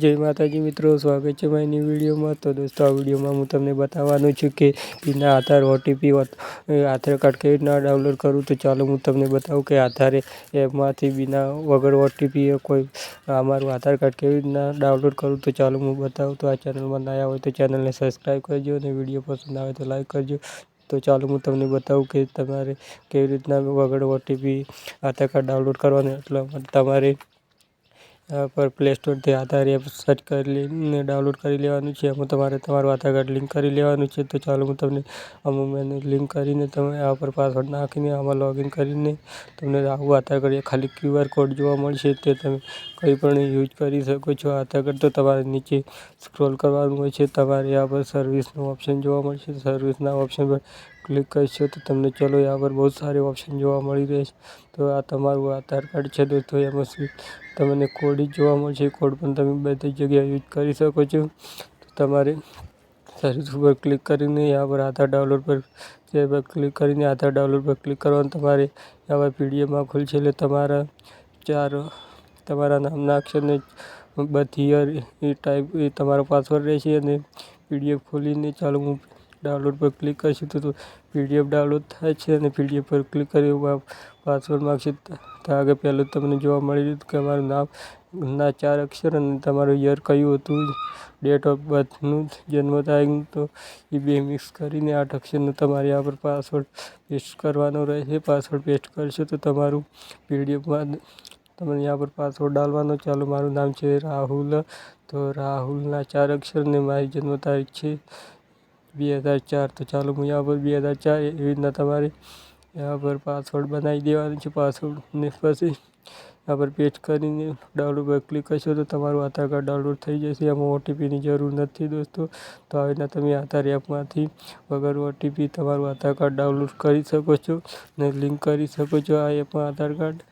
જય માતાજી મિત્રો, સ્વાગત છે મારી વિડીયોમાં. તો દોસ્તો, આ વિડીયોમાં હું તમને બતાવવાનું છું કે પીના આધાર ઓટીપી આધાર કાર્ડ કેવી રીતના ડાઉનલોડ કરું તો ચાલો હું તમને બતાવું કે આધારે એપમાંથી બિના વગર ઓટીપી કોઈ અમારું આધાર કાર્ડ કેવી રીતના ડાઉનલોડ કરું તો ચાલો હું બતાવું. તો આ ચેનલમાં ના હોય તો ચેનલને સબસ્ક્રાઈબ કરજો અને વીડિયો પસંદ આવે તો લાઈક કરજો. તો ચાલો હું તમને બતાવું કે તમારે કેવી રીતના વગર ઓટીપી આધાર કાર્ડ ડાઉનલોડ કરવાનું. એટલા તમારે પર પ્લે સ્ટોરથી આધાર એપ સર્ચ કરી લઈને ડાઉનલોડ કરી લેવાનું છે. એમાં તમારે તમારું આધાર કાર્ડ લિંક કરી લેવાનું છે. તો ચાલો હું તમને આમાં મેં લિંક કરીને તમે આ પર પાસવર્ડ નાખીને આમાં લોગિન કરીને તમને આવું આધાર કાર્ડ ખાલી ક્યુઆર કોડ જોવા મળશે. તે તમે કંઈ પણ યુઝ કરી શકો છો આધાર કાર્ડ તો તમારે નીચે સ્ક્રોલ કરવાનું હોય છે. તમારે આ પર સર્વિસનું ઓપ્શન જોવા મળશે. સર્વિસના ઓપ્શન પર ક્લિક કરશો તો તમને ચલો આ પર બહુ સારી ઓપ્શન જોવા મળી રહેશે. તો આ તમારું આધાર કાર્ડ છે. દોસ્તો એમાં તમને કોડ જોવા મળશે કોડ પણ તમે બધી જગ્યાએ યુઝ કરી શકો છો. તો તમારે સર્વિસ ઉપર ક્લિક કરીને યા પર આધાર ડાઉનલોડ પર જે પર ક્લિક કરીને આધાર ડાઉનલોડ પર ક્લિક કરવાનું તમારે આવા પીડીએફમાં ખુલશે. એટલે તમારા ચાર, તમારા નામના અક્ષરને બધી યર એ ટાઈપ એ તમારો પાસવર્ડ રહેશે અને પીડીએફ ખોલીને ચાલો હું ડાઉનલોડ પર ક્લિક કરશું તો પીડીએફ ડાઉનલોડ થાય છે અને પીડીએફ પર ક્લિક કરી પાસવર્ડ માગશે તો આગળ પહેલું તમને જોવા મળી રહ્યું કે અમારું નામ ના ચાર અક્ષર અને તમારું યર કયું હતું ડેટ ઓફ બર્થનું જન્મ તારીખ તો એ બે મિક્સ કરીને આઠ અક્ષરનું તમારે આ પર પાસવર્ડ પેસ્ટ કરવાનો રહેશે. પાસવર્ડ પેસ્ટ કરશો તો તમારું પીડીએફમાં તમને यहाँ પર પાસવર્ડ ડાલવાનો. ચાલો, મારું નામ છે રાહુલ. તો રાહુલના ચાર અક્ષર ને મારી જન્મ તારીખ છે. બે હજાર ચાર તો ચાલો હું યહાં પર બે હજાર ચાર એવી રીતના તમારે યહાં પર પાસવર્ડ બનાવી દેવાનો છે. પાસવર્ડને પછી યહાં પર પેસ્ટ કરીને ડાઉનલોડ પર ક્લિક કરશો તો તમારું આધાર કાર્ડ ડાઉનલોડ થઈ જશે. એમાં ઓટીપીની જરૂર નથી દોસ્તો. તો આવી રીતના તમે આધાર એપમાંથી વગર ઓટીપી તમારું આધાર કાર્ડ ડાઉનલોડ કરી શકો છો ને લિંક કરી શકો છો આ એપમાં આધાર કાર્ડ.